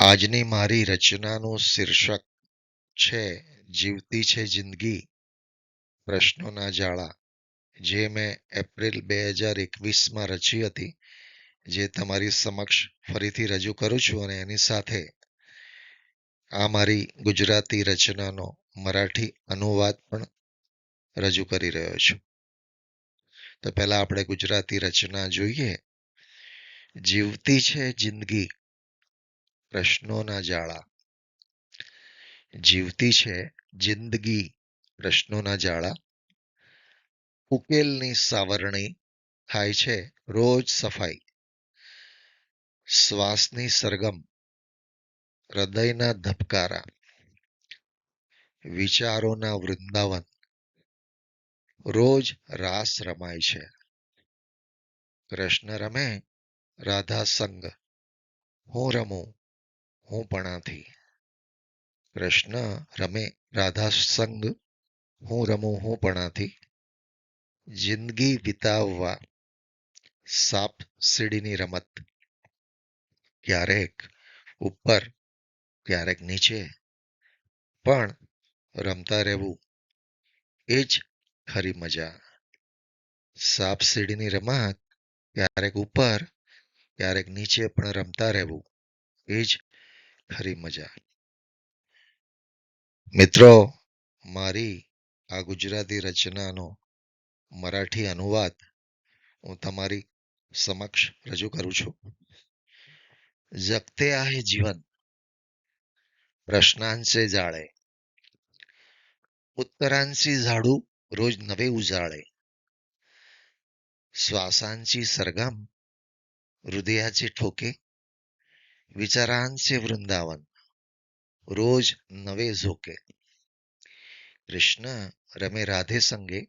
આજની મારી રચનાનું શીર્ષક છે, જીવતી છે જિંદગી. પ્રશ્નોના જાળા જે મેં એપ્રિલ બે હજાર એકવીસમાં રચી હતી, જે તમારી સમક્ષ ફરીથી રજૂ કરું છું અને એની સાથે આ મારી ગુજરાતી રચનાનો મરાઠી અનુવાદ પણ રજૂ કરી રહ્યો છું. તો પહેલા આપણે ગુજરાતી રચના જોઈએ. જીવતી છે જિંદગી. પ્રશ્નોના જાળા જીવતી છે જિંદગી પ્રશ્નોના જાળા ઉકેલની સાવરણી થાય છે રોજ સફાઈ. શ્વાસની સરગમ, હૃદયના ધબકારા. વિચારોના વૃંદાવન. રોજ રાસ રમાય છે. કૃષ્ણ રમે રાધા સંગ હું રમું. હું પણાથી. કૃષ્ણ રમે રાધા સંગ હું રમું હું પણાથી. જિંદગી વિતાવવા, સાપ સીડીની રમત. ક્યારેક ઉપર, ક્યારેક નીચે. પણ રમતા રહેવું એ જ ખરી મજા. સાપ સીડીની રમત, ક્યારેક ઉપર, ક્યારેક નીચે પણ રમતા રહેવું એ જ ખરી મજા મિત્રો મારી આ ગુજરાતી રચનાનો મરાઠી અનુવાદ હું તમારી સમક્ષ રજૂ કરું છું जगते आहे जीवन प्रश्नांचे जाळे उत्तरांची झाडू रोज नवे उजाळे श्वासांची सरगम हृदयाचे ठोके विचारांचे वृंदावन. रोज नवे झोके. कृष्ण रमे राधे संगे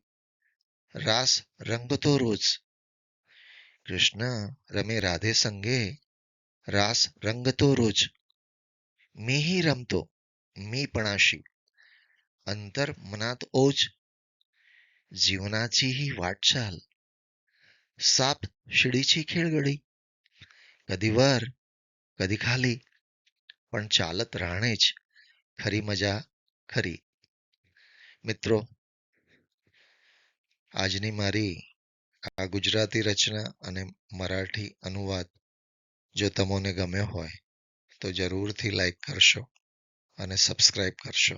रास रंगतो रोज. कृष्ण रमे राधे संगे रास रंगतो रोज. मीही रमतो मी पणाशी. अंतर मनात ओझ जीवनाची ही वाटचाल. साप शिडीची खेळगडी. कधी वर કદી ખાલી, પણ ચાલત રાણે જ ખરી મજા ખરી. મિત્રો, આજની મારી આ ગુજરાતી રચના અને મરાઠી અનુવાદ જો તમને ગમ્યો હોય તો જરૂરથી લાઈક કરશો અને સબસ્ક્રાઈબ કરશો.